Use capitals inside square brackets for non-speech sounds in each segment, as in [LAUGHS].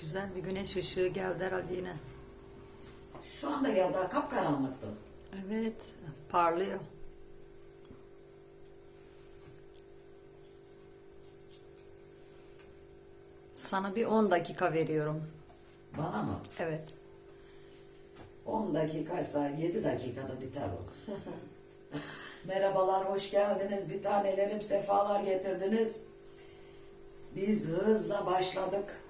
Güzel bir güneş ışığı geldi herhalde yine. Şu anda geldi daha kapkaranlıktı. Evet, parlıyor. Sana bir 10 dakika veriyorum. Bana mı? Evet. 10 dakikaysa 7 dakikada biter o. [LAUGHS] Merhabalar, hoş geldiniz. Bir tanelerim sefalar getirdiniz. Biz hızla başladık.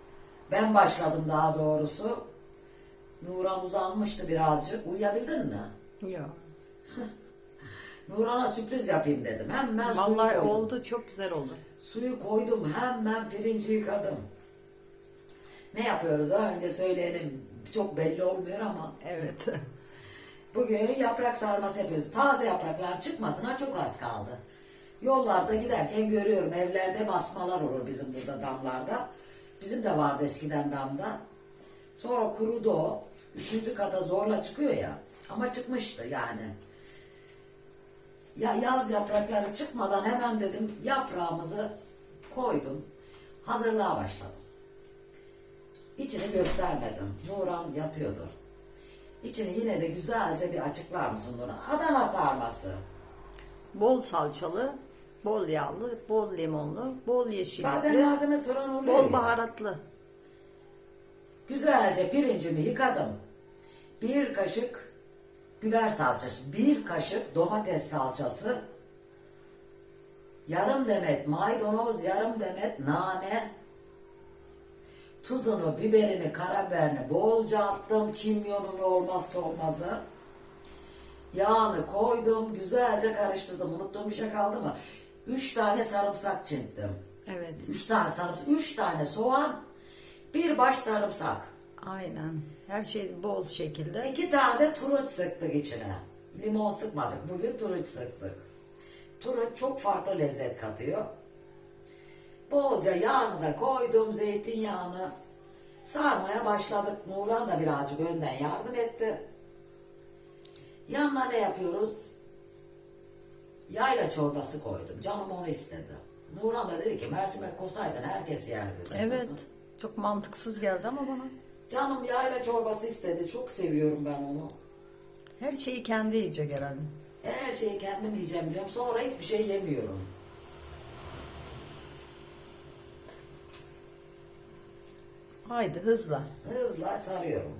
Ben başladım daha doğrusu. Nuran uzanmıştı birazcık. Uyuyabildin mi? Yok. [LAUGHS] Nuran'a sürpriz yapayım dedim. Hemen suyu Vallahi koydum. oldu, çok güzel oldu. Suyu koydum hemen pirinci yıkadım. Ne yapıyoruz? ha? Önce söyleyelim. Çok belli olmuyor ama Evet. [LAUGHS] bugün yaprak sarması yapıyoruz. Taze yapraklar çıkmasına çok az kaldı. Yollarda giderken görüyorum evlerde basmalar olur bizim burada damlarda. Bizim de vardı eskiden damda. Sonra kurudu o. Üçüncü kata zorla çıkıyor ya. Ama çıkmıştı yani. Ya yaz yaprakları çıkmadan hemen dedim yaprağımızı koydum. Hazırlığa başladım. İçini göstermedim. Nuran yatıyordu. İçini yine de güzelce bir açıklar mısın Nuran? Adana sarması. Bol salçalı, bol yağlı, bol limonlu, bol Bazen yeşillikli, malzeme soran oluyor bol ya. baharatlı. Güzelce pirincimi yıkadım. Bir kaşık biber salçası, bir kaşık domates salçası, yarım demet maydanoz, yarım demet nane, tuzunu, biberini, karabiberini bolca attım. Kimyonun olmazsa olmazı. Yağını koydum, güzelce karıştırdım. Unuttuğum bir şey kaldı mı? Üç tane sarımsak çinttim. Evet, Üç tane sarımsak, üç tane soğan, bir baş sarımsak. aynen. Her şey bol şekilde. İki tane turunç sıktık içine. Limon sıkmadık. Bugün turunç sıktık. Turunç çok farklı lezzet katıyor. Bolca yağını da koydum, zeytinyağını. Sarmaya başladık. Nuran da birazcık önden yardım etti. Yanına ne yapıyoruz? Yayla çorbası koydum. Canım onu istedi. Nuran da dedi ki mercimek koysaydın herkes yerdi. dedi. Evet, çok mantıksız geldi ama bana. Canım yayla çorbası istedi. Çok seviyorum ben onu. Her şeyi kendi yiyecek herhalde. Her şeyi kendim yiyeceğim diyorum. Sonra hiçbir şey yemiyorum. Haydi hızla. Hızla sarıyorum.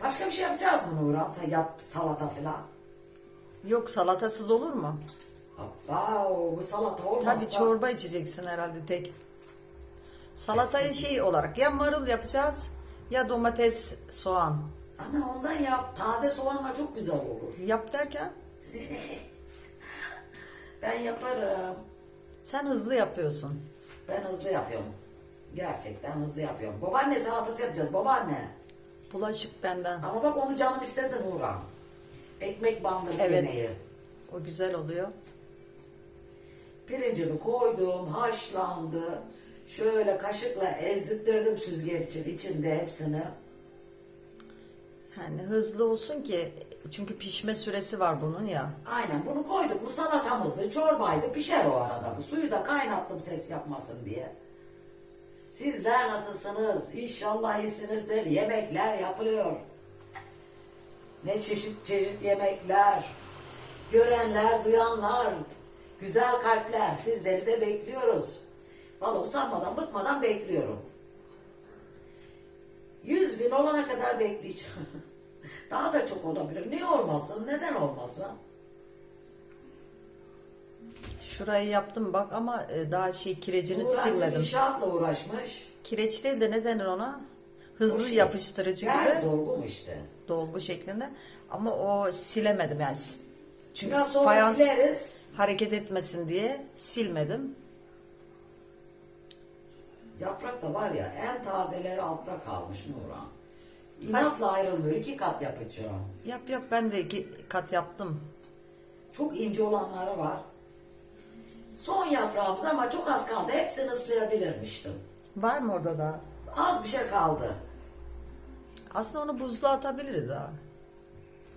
Başka bir şey yapacağız mı Nurhan? Yap salata falan. Yok salatasız olur mu? Abba bu salata olmazsa. Tabii çorba içeceksin herhalde tek. Salatayı şey olarak ya marul yapacağız ya domates, soğan. Ana ondan yap. Taze soğanla çok güzel olur. Yap derken [LAUGHS] Ben yaparım. sen hızlı yapıyorsun. Ben hızlı yapıyorum. Gerçekten hızlı yapıyorum. Babaanne salatası yapacağız. Babaanne. Bulaşık benden. Ama bak onu canım istedi Nurhan. Ekmek bandırıp Evet. yemeği. O güzel oluyor. Pirincimi koydum, haşlandı. Şöyle kaşıkla ezdirttirdim süzgeç için içinde hepsini. Yani hızlı olsun ki çünkü pişme süresi var bunun ya. Aynen bunu koyduk mu salatamızdı, çorbaydı pişer o arada bu. Suyu da kaynattım ses yapmasın diye. Sizler nasılsınız? İnşallah iyisinizdir. Yemekler yapılıyor. Ne çeşit çeşit yemekler. Görenler, duyanlar, güzel kalpler. Sizleri de bekliyoruz. Vallahi usanmadan, bıkmadan bekliyorum. Yüz bin olana kadar bekleyeceğim. [LAUGHS] Daha da çok olabilir. Niye olmasın? Neden olmasın? Şurayı yaptım bak ama e, daha şey kirecini Uğraşcı silmedim. inşaatla uğraşmış. Kireç değil de ne denir ona? Hızlı şey, yapıştırıcı Ters gibi dolgu mu işte? Dolgu şeklinde. Ama o silemedim yani. Çünkü Biraz sonra fayans sileriz. hareket etmesin diye silmedim. Yaprak da var ya en tazeleri altta kalmış Nurhan. İnatla ayrılmıyor. iki kat yapacağım. Yap yap ben de iki kat yaptım. Çok ince olanları var. Son yaprağımız ama çok az kaldı. Hepsini ıslayabilirmiştim. Var mı orada da? Az bir şey kaldı. Aslında onu buzluğa atabiliriz ha.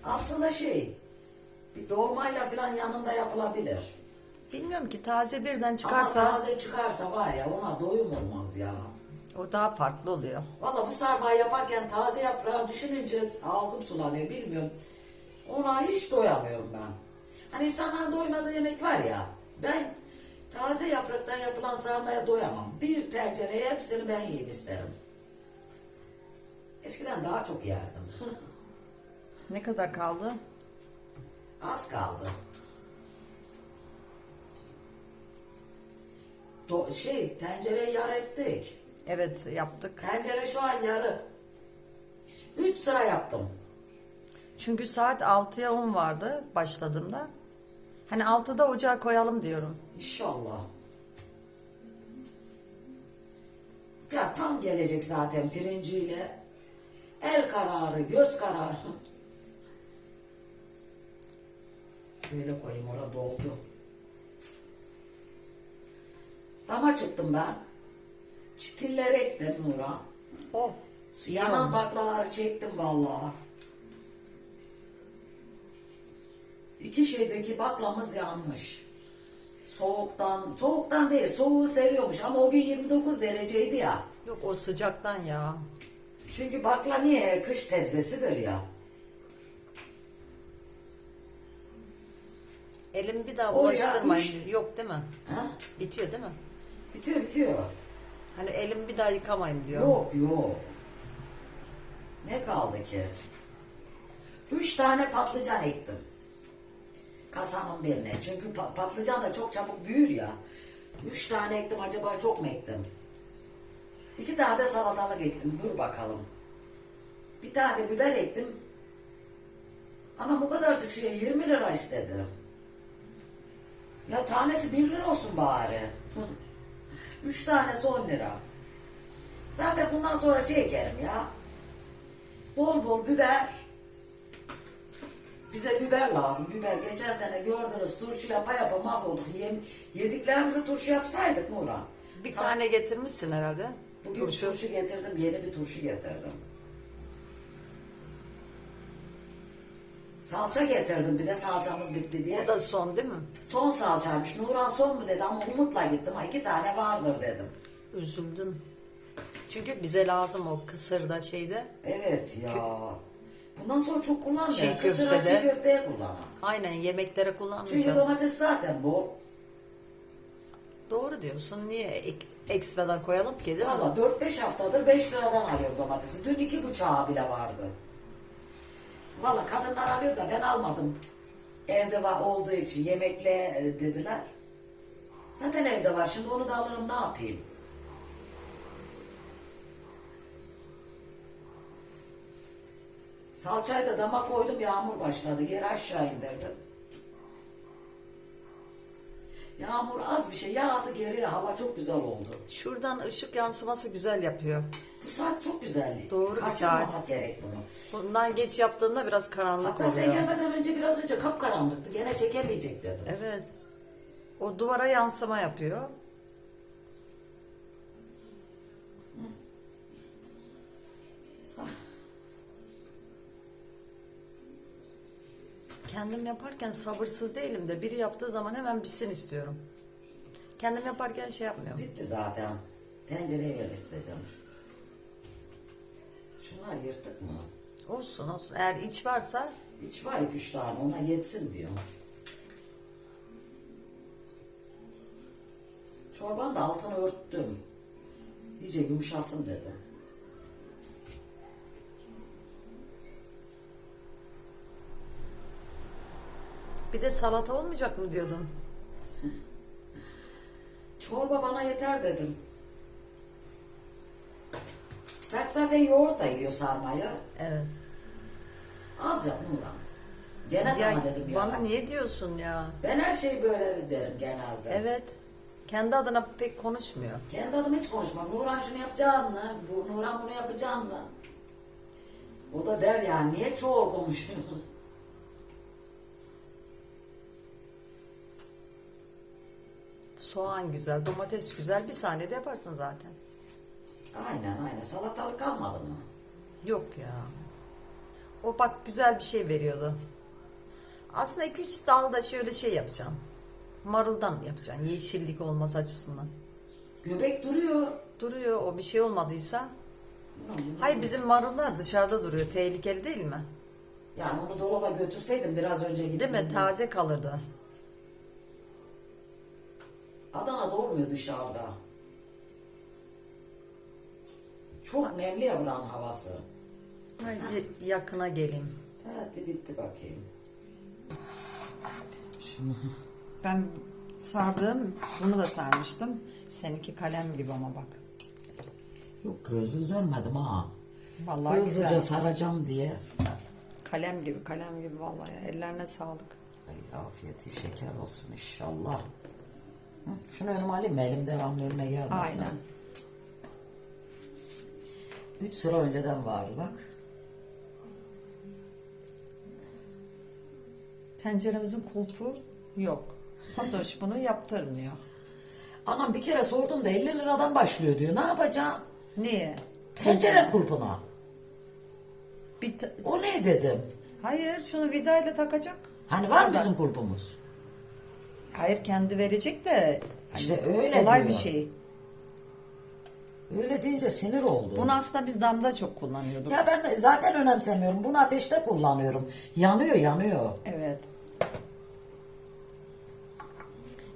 Aslında şey, bir dolmayla falan yanında yapılabilir. Bilmiyorum ki taze birden Ama çıkarsa taze çıkarsa var ya ona doyum olmaz ya. O daha farklı oluyor. Valla bu sarmayı yaparken taze yaprağı düşününce ağzım sulanıyor bilmiyorum. Ona hiç doyamıyorum ben. Hani insanların doymadığı yemek var ya. Ben taze yapraktan yapılan sarmaya doyamam. Bir tencereye hepsini ben yiyeyim isterim. Eskiden daha çok yerdim. [LAUGHS] Ne kadar kaldı? Az kaldı. Do şey tencereye yar ettik. Evet yaptık. Tencere şu an yarı. Üç sıra yaptım. Çünkü saat 6'ya 10 vardı başladığımda. Hani 6'da ocağa koyalım diyorum. İnşallah. Ya tam gelecek zaten pirinciyle. El kararı, göz kararı. Şöyle koyayım orada doldu. Dama çıktım ben. Çitilleri ektim Nur'a. Oh. Yanan baklaları çektim vallahi. İki şeydeki baklamız yanmış. Soğuktan, soğuktan değil, soğuğu seviyormuş ama o gün 29 dereceydi ya. Yok o sıcaktan ya. Çünkü bakla niye? Kış sebzesidir ya. Elimi bir daha O ya, bulaştırmayın. üç- Yok değil mi? Ha? Bitiyor değil mi? Bitiyor bitiyor. Hani elimi bir daha yıkamayın diyor. Yok yok. Ne kaldı ki? Üç tane patlıcan ektim. Kasanın birine. Çünkü pa- patlıcan da çok çabuk büyür ya. Üç tane ektim acaba çok mu ektim? İki tane de salatalık ektim. Dur bakalım. Bir tane de biber ektim. Ama bu kadarcık şeye 20 lira istedi. Ya tanesi 1 lira olsun bari. [LAUGHS] Üç tanesi 10 lira. Zaten bundan sonra şey ekerim ya. Bol bol biber. Bize biber lazım. Biber geçen sene gördünüz turşu yapa yapa mahvolduk. Yem, yediklerimizi turşu yapsaydık Muğla. Bir Sa- tane getirmişsin herhalde. Bugün Turşu. turşu. getirdim. Yeni bir turşu getirdim. Salça getirdim. Bir de salçamız bitti diye. O da son değil mi? Son salçaymış. Nuran son mu dedi ama Umut'la gittim. Ha iki tane vardır dedim. Üzüldüm. Çünkü bize lazım o kısırda şeyde. Evet ya. Bundan sonra çok kullanmıyor. Çiğ Kısıra köftede. çiğ köfteye. Aynen yemeklere Çünkü kullanmayacağım. domates zaten bol. Doğru diyorsun. Niye ek- ekstradan koyalım ki değil mi? Valla 4-5 haftadır 5 liradan alıyorum domatesi. Dün iki buçağı bile vardı. Valla kadınlar alıyor da ben almadım. Evde var olduğu için yemekle e, dediler. Zaten evde var. Şimdi onu da alırım ne yapayım? Salçayı da dama koydum yağmur başladı. Geri aşağı indirdim. Yağmur az bir şey yağdı geriye hava çok güzel oldu. Şuradan ışık yansıması güzel yapıyor. Bu saat çok güzel. Doğru bir Kaçırmamak saat. gerek bunu. Bundan geç yaptığında biraz karanlık Hatta sen oluyor. gelmeden önce biraz önce kapkaranlıktı. Gene çekemeyecek dedim. Evet. O duvara yansıma yapıyor. Kendim yaparken sabırsız değilim de biri yaptığı zaman hemen bitsin istiyorum. Kendim yaparken şey yapmıyorum. Bitti zaten. Tencereye yerleştireceğim. Şunlar yırtık mı? Olsun olsun. Eğer iç varsa İç var iki üç tane ona yetsin diyor. Çorbanın da altını örttüm. İyice yumuşasın dedim. Bir de salata olmayacak mı diyordun? Çorba bana yeter dedim. Ben zaten yoğurt da yiyor sarmayı. Evet. Az yap Nurhan. Gene sana Ya, dedim ya. bana niye diyorsun ya? Ben her şeyi böyle derim genelde. Evet. Kendi adına pek konuşmuyor. Kendi adıma hiç konuşmam. Nurhan şunu yapacağını, bu Nurhan bunu yapacağını. O da der ya niye çoğul konuşuyor? Soğan güzel, domates güzel. Bir saniyede yaparsın zaten. aynen aynen. Salatalık kalmadı mı? Yok ya. O bak güzel bir şey veriyordu. Aslında 2-3 dal da şöyle şey yapacağım. Maruldan yapacaksın. Yeşillik olması açısından. Göbek duruyor. Duruyor o bir şey olmadıysa. Hayır bizim marullar dışarıda duruyor. Tehlikeli değil mi? Yani onu dolaba götürseydim biraz önce gidip. Değil mi? Taze kalırdı. Adana'da olmuyor dışarıda. Çok nemli ya buranın havası. Ay, yakına geleyim. Hadi bitti bakayım. Ben sardım. Bunu da sarmıştım. Seninki kalem gibi ama bak. Yok kız üzülmedim ha. Vallahi Hızlıca güzel. saracağım diye. Kalem gibi, kalem gibi vallahi. Ellerine sağlık. Ay afiyeti şeker olsun inşallah. Şunu önüme alayım mı? Elim devamlı önüme gelmesin. Aynen. Üç sıra önceden vardı bak. Tenceremizin kulpu yok. Fatoş bunu yaptırmıyor. Anam bir kere sordum da 50 liradan başlıyor diyor. Ne yapacağım? Niye? Tencere kulpuna. Bir ta- O ne dedim. Hayır şunu vidayla takacak. Hani var mı bizim kulpumuz? Hayır kendi verecek de hani İşte öyle kolay diyor. bir şey. Öyle deyince sinir oldu. Bunu aslında biz damda çok kullanıyorduk. Ya ben zaten önemsemiyorum. Bunu ateşte kullanıyorum. Yanıyor yanıyor. Evet.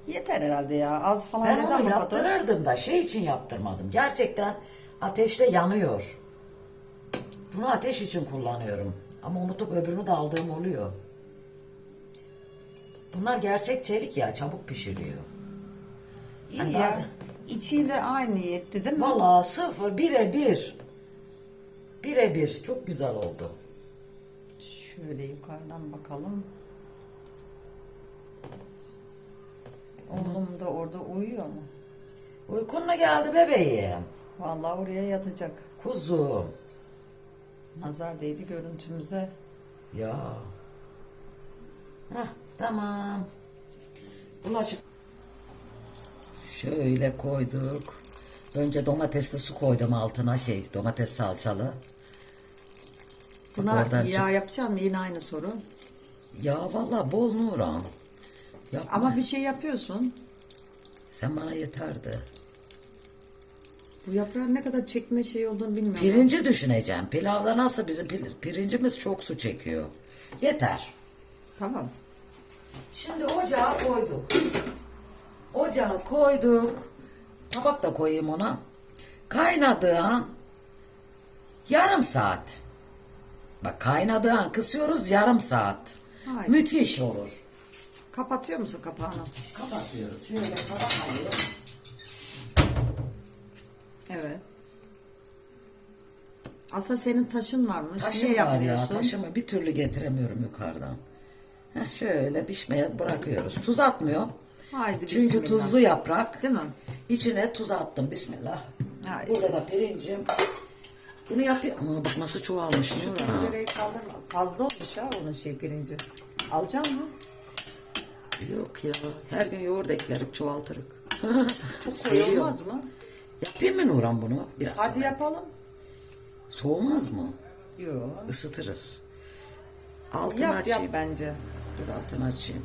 Yeter herhalde ya. Az falan Ben neden onu yaptırırdım da şey için yaptırmadım. Gerçekten ateşte yanıyor. Bunu ateş için kullanıyorum. Ama unutup öbürünü de aldığım oluyor. Bunlar gerçek çelik ya çabuk pişiriyor. İyi Hani ya. bazen- İçiyle aynı yetti değil mi? Vallahi sıfır bire bir. Bire bir. Çok güzel oldu. Şöyle yukarıdan bakalım. Oğlum da orada uyuyor mu? Uykun mu geldi bebeğim? Vallahi oraya yatacak. Kuzum. Nazar değdi görüntümüze. Ya. Heh, tamam. Bulaşık. Şöyle koyduk. Önce domatesli su koydum altına şey domates salçalı. Buna oradan yağ yapacağım mı? Yine aynı soru. Ya valla bol Nuran. Yapma. Ama bir şey yapıyorsun. Sen bana yeterdi. Bu yaprağın ne kadar çekme şey olduğunu bilmiyorum. Pirinci düşüneceğim. Pilavda nasıl bizim pirincimiz çok su çekiyor. Yeter. Tamam. Şimdi ocağa koyduk. Ocağa koyduk. Tabak da koyayım ona. Kaynadığı an yarım saat. Bak kaynadığı an kısıyoruz yarım saat. Hayır. Müthiş olur. Kapatıyor musun kapağını? Kapatıyoruz. Şöyle sabah. Evet. Aslında senin taşın varmış. Taşım Niye var ya yapmıyorsun? taşımı bir türlü getiremiyorum yukarıdan. Heh, şöyle pişmeye bırakıyoruz. Tuz atmıyor. Haydi Çünkü bismillah. tuzlu yaprak. Değil mi? İçine tuz attım bismillah. Haydi. Burada da pirincim. Bunu yapıyor. Ama bak nasıl çoğalmış. Nurhan. Tencereyi kaldırma. Fazla olmuş ha onun şey pirinci. Alacak mı? Yok ya. Her gün yoğurt eklerik çoğaltırık. Çok Seviyorum. [LAUGHS] koyu olmaz mı? Yapayım mı Nurhan bunu? Biraz Hadi sonra. yapalım. Soğumaz mı? Yok. Isıtırız. Altını Yap yap açayım. bence. Dur altını açayım.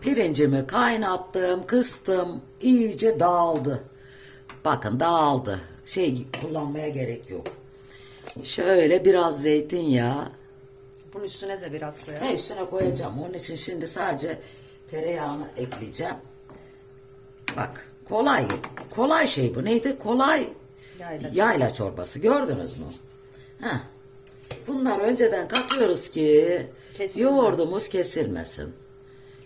Pirincimi kaynattım, kıstım, iyice dağıldı. Bakın dağıldı. Şey kullanmaya gerek yok. Şöyle biraz zeytinyağı. Bunun üstüne de biraz koyalım. He üstüne koyacağım. Onun için şimdi sadece tereyağını ekleyeceğim. Bak kolay. Kolay şey bu. Neydi? Kolay Yayla. yayla çorbası. Gördünüz mü? Heh. Bunlar önceden katıyoruz ki Kesilmez. yoğurdumuz kesilmesin.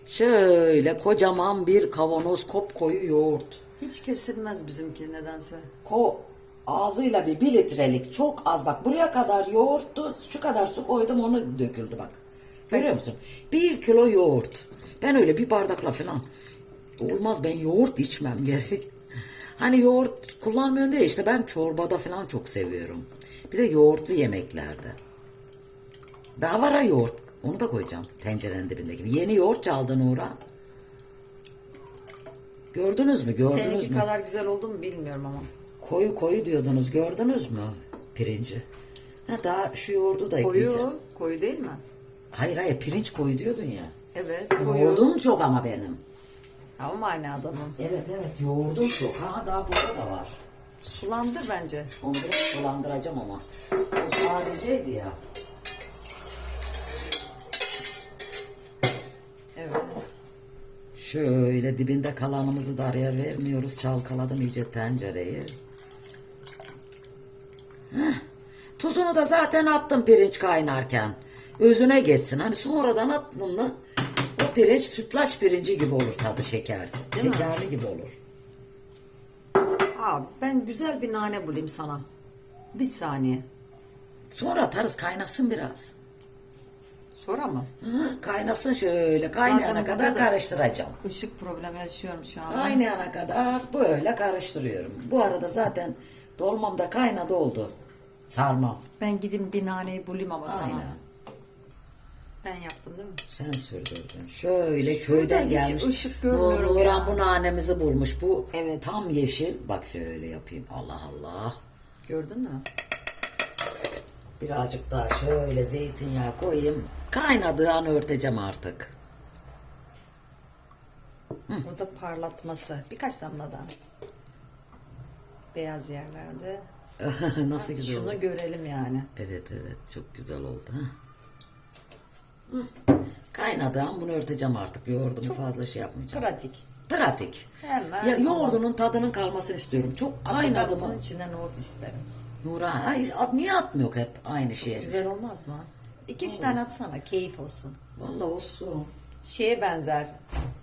Şöyle kocaman bir kavanoz kopkoyu yoğurt. Hiç kesilmez bizimki nedense. Ko ağzıyla bir, bir litrelik çok az bak buraya kadar yoğurttu şu kadar su koydum onu döküldü bak. Görüyor musun? Bir kilo yoğurt. Ben öyle bir bardakla falan olmaz ben yoğurt içmem [LAUGHS] gerek. Hani yoğurt kullanmıyorum diye işte ben çorbada falan çok seviyorum. Bir de yoğurtlu yemeklerde. Daha var ha yoğurt. Onu da koyacağım tencerenin dibindeki. Yeni yoğurt çaldı Nura. Gördünüz mü? Gördünüz Seninki mü? kadar güzel oldu mu bilmiyorum ama. Koyu koyu diyordunuz gördünüz mü pirinci? Ha daha şu yoğurdu da ekleyeceğim. Koyu, koyu değil mi? Hayır hayır pirinç koyu diyordun ya. Evet, koyu. Yoğurdum çok ama benim. Ha, o manada mı? Evet evet yoğurdum çok. Ha daha burada da var. Sulandır bence. Onu biraz sulandıracağım ama. O sadeceydi ya. Şöyle dibinde kalanımızı da araya vermiyoruz. Çalkaladım iyice tencereyi. Heh. Tuzunu da zaten attım pirinç kaynarken. Özüne geçsin. Hani sonradan attın mı o pirinç sütlaç pirinci gibi olur tadı şekersiz. Değil mi? Şekerli gibi olur. Aa, ben güzel bir nane bulayım sana. Bir saniye. Sonra atarız kaynasın biraz. Sonra mı? Hı, kaynasın şöyle kaynayana Zaten kadar burada da- karıştıracağım. Işık problemi yaşıyorum şu an. Kaynayana kadar böyle karıştırıyorum. Bu arada zaten dolmam da kaynadı oldu. Sarmam. Ben gideyim bir naneyi bulayım ama sana. Aynen. Ben yaptım değil mi? Sen sürdürdün. Şöyle köyden hiç gelmiş. ışık görmüyorum Nurhan ya. bu nanemizi bulmuş. Bu Evet. tam yeşil. Bak şöyle yapayım. Allah Allah. Gördün mü? Birazcık daha şöyle zeytinyağı koyayım. Kaynadığı an örteceğim artık. Burada parlatması. Birkaç damla daha. Beyaz yerlerde. [LAUGHS] Nasıl güzel Şunu oldu. görelim yani. Evet evet çok güzel oldu. Ha. Hı. Kaynadığı an bunu örteceğim artık. Yoğurdumu fazla şey yapmayacağım. Pratik. Pratik. Hemen. Ya yoğurdunun tadının kalmasını istiyorum. Çok kaynadı ben bunun mı? içine nohut isterim. Nurhan ay, at- niye atmıyor hep aynı şeye? Güzel olmaz mı? İki üç tane atsana keyif olsun. Vallahi olsun. Şeye benzer.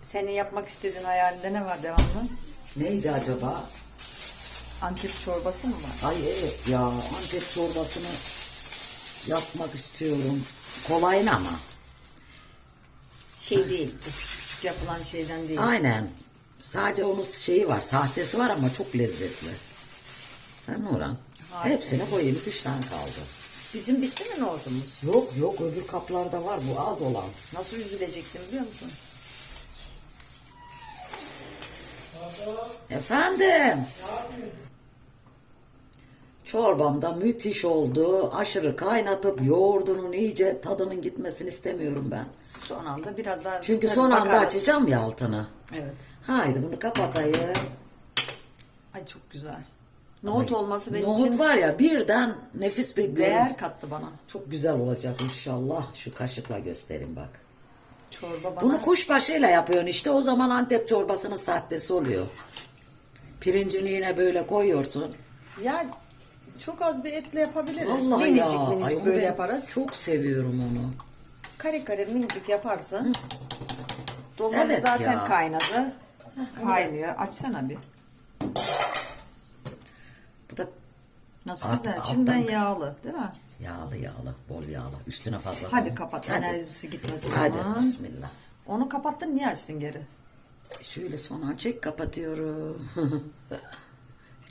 Senin yapmak istediğin hayalinde ne var devamlı? Neydi acaba? Antep çorbası mı var? Ay evet ya Antep çorbasını yapmak istiyorum. Kolay ne ama. Şey değil. Bu küçük küçük yapılan şeyden değil. Aynen. Sadece onun şeyi var. Sahtesi var ama çok lezzetli. Ha Nurhan. Hepsini koyayım. Üç tane kaldı. Bizim bitti mi nohutumuz? Yok yok öbür kaplarda var bu az olan. Nasıl üzülecektim biliyor musun? Efendim. Çorbam da müthiş oldu. Aşırı kaynatıp yoğurdunun iyice tadının gitmesini istemiyorum ben. Son anda biraz daha Çünkü son anda bakarız. açacağım ya altını. Evet. Haydi bunu kapatayım. Ay çok güzel. Nohut olması benim Nohut için var ya birden nefis bir değer kattı bana. Çok güzel olacak inşallah. Şu kaşıkla göstereyim bak. Çorba bana. Bunu kuşbaşıyla yapıyorsun işte o zaman Antep çorbasının sahtesi oluyor. Pirincini yine böyle koyuyorsun. Ya çok az bir etle yapabiliriz. Vallahi minicik ya. minicik ay böyle yaparız. Çok seviyorum onu. Kare kare minicik yaparsın. Dolma Evet zaten ya. kaynadı. Kaynıyor. Açsana bir. Nasıl Alt- güzel. alttan- Şimdiden yağlı değil mi? yağlı yağlı, bol yağlı. Üstüne fazla Hadi koyma. kapat. Enerjisi gitmesin. Hadi zaman. bismillah. Onu kapattın niye açtın geri? Şöyle son çek kapatıyorum. [LAUGHS]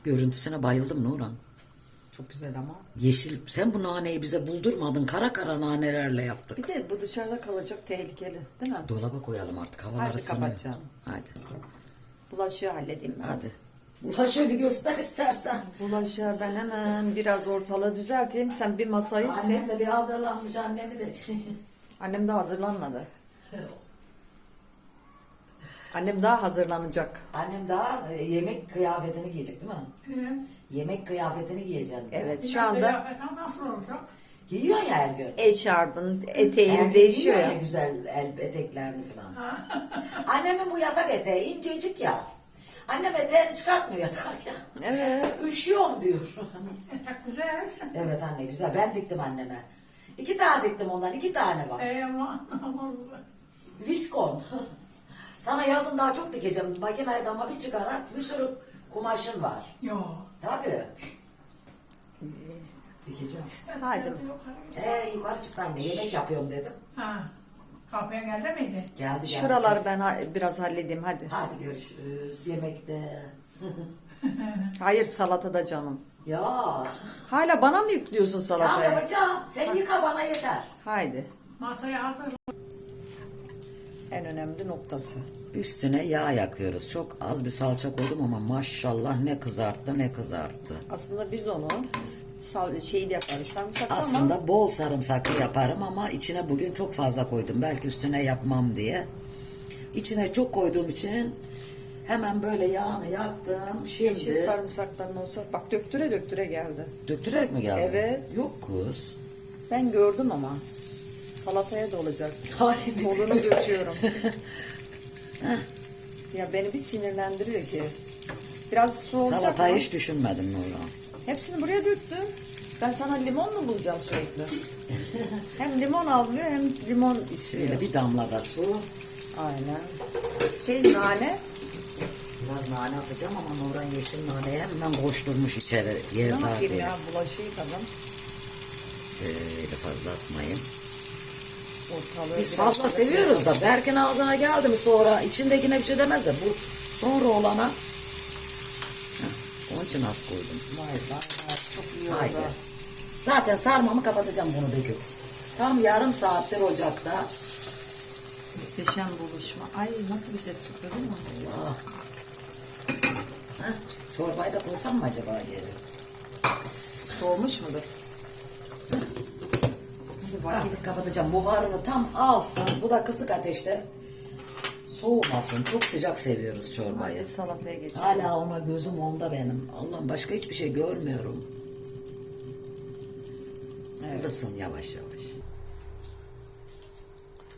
Görüntüsüne bayıldım Nurhan. Çok güzel ama. Yeşil, sen bu naneyi bize buldurmadın. Kara kara nanelerle yaptık. Bir de bu dışarıda kalacak tehlikeli değil mi? Dolaba koyalım artık. Havalar Hadi ısınıyor. kapat canım. Hadi. Bulaşığı halledeyim ben. Hadi. Bulaşığı bir göster istersen. Bulaşığı ben hemen biraz ortalığı düzelteyim. Sen bir masayı sil. Annem de bir hazırlanmış annemi de. [LAUGHS] Annem daha hazırlanmadı. Annem daha hazırlanacak. Annem daha e, yemek kıyafetini giyecek değil mi? Yemek kıyafetini giyeceksin. Evet şu anda Kıyafetim nasıl olacak? Giyiyorsun ya her gün. eşarbın eteğin Erkek değişiyor giyiyor ya. güzel el eteklerini falan. Annemin bu yatak eteği incecik ya. Annem eteğini çıkartmıyor yatarken. Evet. Üşüyorum diyor. Etek güzel. evet anne güzel. Ben diktim anneme. İki tane diktim ondan. iki tane var. Ey ama ama güzel. Viskon. [LAUGHS] Sana yazın daha çok dikeceğim. Makineye dama bir çıkarak bir sürü kumaşın var. Yok. Tabii. Dikeceğim. Haydi. Yok, Ee, yukarı çıktı anne. Yemek yapıyorum dedim. Ha. Kapıya geldi miydi? Geldi geldi. Şuraları ben ha- biraz halledeyim hadi. Hadi görüşürüz. Yemekte. [LAUGHS] Hayır salatada canım. ya. Hala bana mı yüklüyorsun Tamam salatayı? yapacağım. Sen yıka bana yeter. Haydi. Masaya hazır. En önemli noktası. Üstüne yağ yakıyoruz. Çok az bir salça koydum ama maşallah ne kızarttı ne kızarttı. Aslında biz onu sal şeyi de yaparız sarımsaklı ama Aslında bol sarımsaklı yaparım ama içine bugün çok fazla koydum. Belki üstüne yapmam diye. İçine çok koyduğum için Hemen böyle yağını yaktım. Yeşil Şimdi sarımsakların olsa bak döktüre döktüre geldi. döktürerek mi geldi? Evet. Yok kız. Ben gördüm ama. Salataya da olacak. Ay, Molunu bütün- döküyorum. [LAUGHS] ya beni bir sinirlendiriyor ki. Biraz su olacak Salatayı ama hiç düşünmedim Nurhan. Hepsini buraya döktüm. Ben sana limon mu bulacağım sürekli? [LAUGHS] hem limon almıyor hem limon istiyor. Şöyle bir damla da su. Aynen. Şey nane. Biraz nane atacağım ama Nurhan yeşil naneye hemen koşturmuş içeri. Yer Ne yapayım ya bulaşığı yıkadım. Şöyle fazla atmayın. Ortalığı Biz fazla seviyoruz da Berk'in ağzına geldi mi sonra içindekine bir şey demez de bu sonra olana için az koydum. Vay vay vay çok iyi oldu. Haydi. Zaten sarmamı kapatacağım bunu döküp. Tam yarım saattir ocakta. Muhteşem buluşma. Ay nasıl bir ses çıktı değil mi? Ah. Heh, çorbayı da koysam mı acaba geri? Soğumuş mudur? Hadi Artık kapatacağım. Buharını tam alsın. Bu da kısık ateşte soğumasın. Çok sıcak seviyoruz çorbayı. Hadi salataya geçelim. Hala ona gözüm onda benim. Allah'ım başka hiçbir şey görmüyorum. Evet. Kırılsın yavaş yavaş.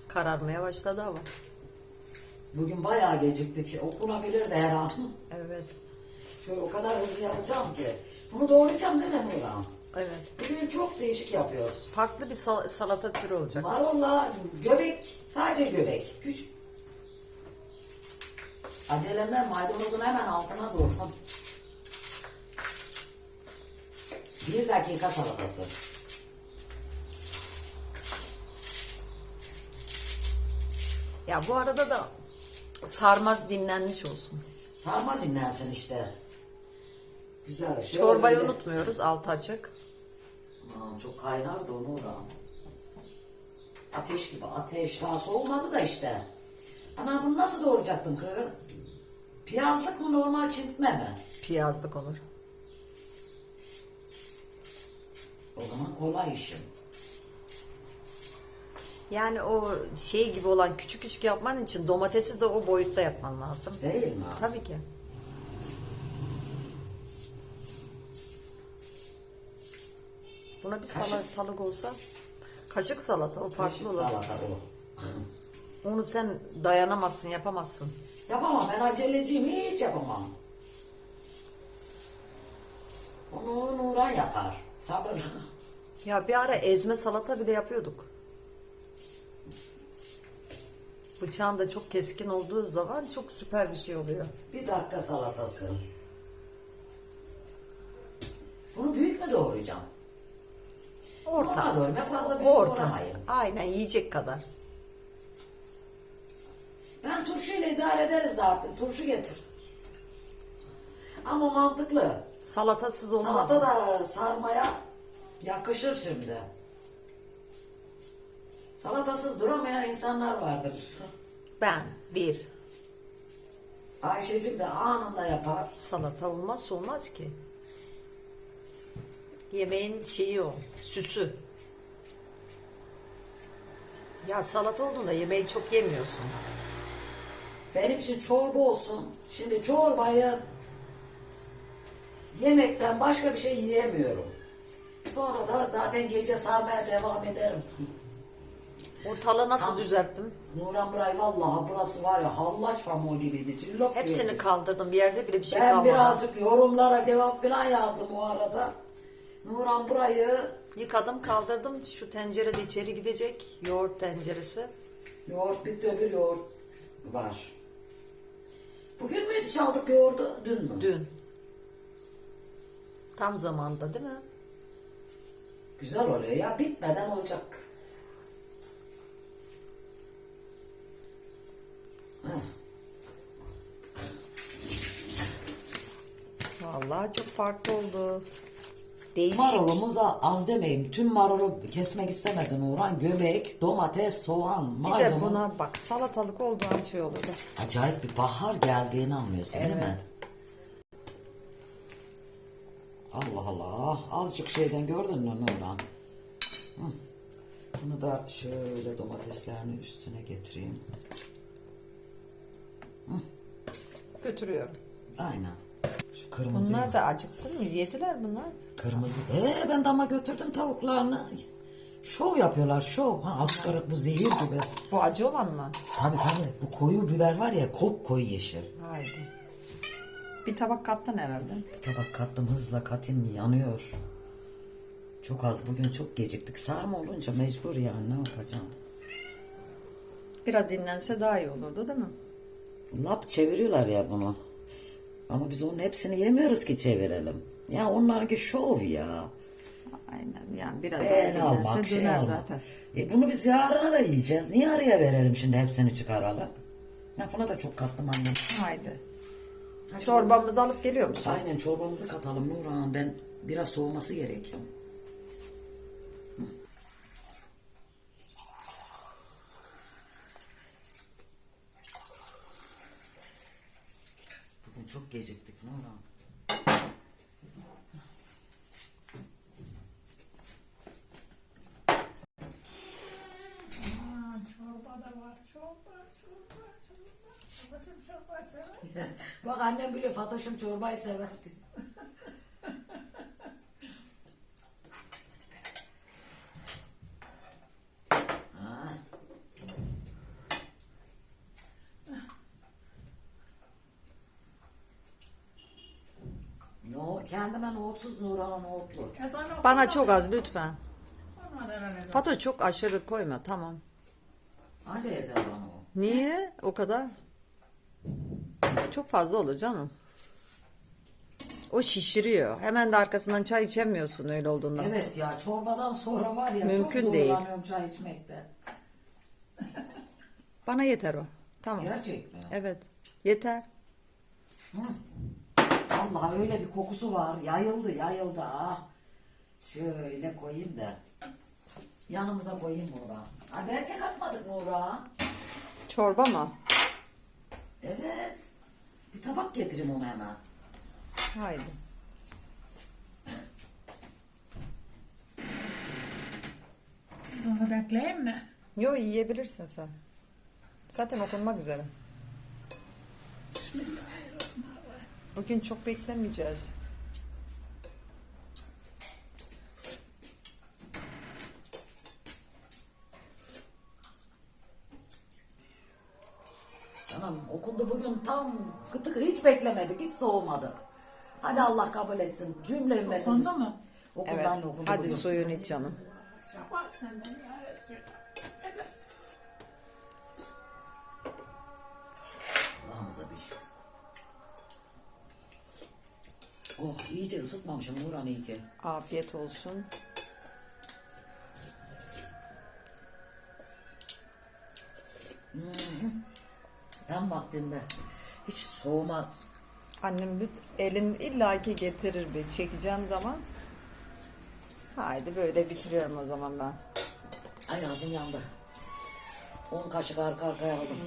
Kararmaya başladı ama. Bugün bayağı geciktik. Okunabilir de her an. Evet. Şöyle o kadar hızlı yapacağım ki. Bunu doğrayacağım değil mi Nurhan? Evet. Bugün çok değişik yapıyoruz. Farklı bir sal- salata türü olacak. Marulla göbek, sadece göbek. Küçük. Acelemden maydanozun hemen altına doğru. Bir dakika salatası. Ya bu arada da sarma dinlenmiş olsun. Sarma dinlensin işte. Güzel. şöyle. Çorbayı unutmuyoruz altı açık. Aman çok kaynar da onu. Ateş gibi ateş. Daha soğumadı da işte. Ana bunu nasıl doğrayacaktım kız? Piyazlık mı normal çintme mi? Piyazlık olur. O zaman kolay işim. Yani o şey gibi olan küçük küçük yapman için domatesi de o boyutta yapman lazım. Değil mi? Tabii ki. Buna bir Kaşık. salat salık olsa kaşık salata o farklı Kaşık olur. salata o. [CLEARS THROAT] Onu sen dayanamazsın, yapamazsın. Yapamam ben aceleciyim hiç yapamam. Onu Nuran yapar. Sabır. Ya bir ara ezme salata bile yapıyorduk. Bıçağın da çok keskin olduğu zaman çok süper bir şey oluyor. Bir dakika salatası. Bunu büyük mü doğrayacağım? Orta. Normal doğrayayım. Fazla büyük Orta. doğramayın. Aynen yiyecek kadar. Ben turşuyla idare ederiz zaten. Turşu getir. Ama mantıklı. Salatasız olmaz. Salata da sarmaya yakışır şimdi. Salatasız duramayan insanlar vardır. Ben bir Ayşecik de anında yapar. salata olmazsa olmaz ki. Yemeğin şeyi o, süsü. Ya salata olduğunda yemeği çok yemiyorsun. Benim için çorba olsun. Şimdi çorbayı yemekten başka bir şey yiyemiyorum. Sonra da zaten gece sarmaya devam ederim. Ortalığı nasıl Tamam. düzelttim? Nuran Buray vallahi burası var ya hallaç pamuğu gibiydi. Cillop Hepsini gibiydi. kaldırdım. Bir yerde bile bir şey Ben kalmadı. birazcık yorumlara cevap falan yazdım o arada. Nuran burayı Yıkadım kaldırdım. Şu tencere de içeri gidecek. Yoğurt tenceresi. yoğurt bitti öbür yoğurt var. Bugün müydü çaldık yoğurdu? Dün mü? Dün. Tam zamanda değil mi? Güzel oluyor ya bitmeden olacak. Vallahi çok farklı oldu. Değişik. Marulumuz a- az demeyeyim. Tüm marulu kesmek istemedin Uğran. Göbek, domates, soğan, Bir de maydanoz. buna bak salatalık olduğu an şey olurdu. Acayip bir bahar geldiğini anlıyorsun değil mi? Allah Allah. Azıcık şeyden gördün mü Nurhan? Hı. Bunu da şöyle domateslerini üstüne getireyim. götürüyor. Aynen. Şu kırmızı. Bunlar da acıktı mı? Yediler bunlar. Kırmızı. Ee ben dama götürdüm tavuklarını. Şov yapıyorlar şov. Ha asgarak bu zehir gibi. Bu acı olan mı? Tabi tabi bu koyu biber var ya kop koyu yeşil. Haydi. Bir tabak kattın herhalde. Bir tabak kattım hızla katayım yanıyor. Çok az bugün çok geciktik. Sarma olunca mecbur yani ne yapacağım. Biraz dinlense daha iyi olurdu değil mi? Lap çeviriyorlar ya bunu. Ama biz onun hepsini yemiyoruz ki çevirelim. Ya onlarınki şov ya. Aynen yani biraz dinlense almak şey döner almak. zaten. E bunu biz yarına da yiyeceğiz. Niye araya verelim şimdi hepsini çıkaralım? Ya buna da çok kattım annem. Haydi. Çorbamızı alıp geliyor musun? Aynen çorbamızı katalım Nurhan. Ben biraz soğuması gerek. Çok geciktik Nurhan. Aa, çorba da var. Çorba, çorba, çorba. Babacığım çorba sever. [LAUGHS] Bak annem bile Fatoş'um çorbayı severdi. Ha. Kendime nohutsuz Nurhan'a nohutlu. Okunmadı. Bana çok az lütfen. Herhalde. Fato çok aşırı koyma tamam. Anca yeter bana o. Niye o kadar? Çok fazla olur canım. O şişiriyor. Hemen de arkasından çay içemiyorsun öyle olduğunda. Evet ya çorbadan sonra var ya Mümkün çok değil. zorlanıyorum çay içmekte. Bana yeter o. Tamam. Gerçek mi? Evet. Yeter. Allah öyle bir kokusu var. Yayıldı yayıldı ah. Şöyle koyayım da. Yanımıza koyayım Nura. Ha belki katmadık Nura. Çorba mı? Evet. Bir tabak getireyim onu hemen. Haydi. Ezanı bekleyeyim mi? Yo yiyebilirsin sen. Zaten okunmak üzere. Bugün çok beklemeyeceğiz. Tamam okundu bugün tam kıtık hiç beklemedik hiç soğumadık. Hadi Allah kabul etsin. Cümle ümmetimiz. Okundu mu? Okundu Evet. okundu Hadi bugün. suyunu iç canım. Şabat senden ya Resulallah. Oh iyice ısıtmamışım Nurhan iyi ki. Afiyet olsun. Tam vaktinde. Hiç soğumaz. Annem elin illaki getirir bir çekeceğim zaman. Haydi böyle bitiriyorum o zaman ben. Ay ağzım yandı. 10 kaşık arka arkaya aldım.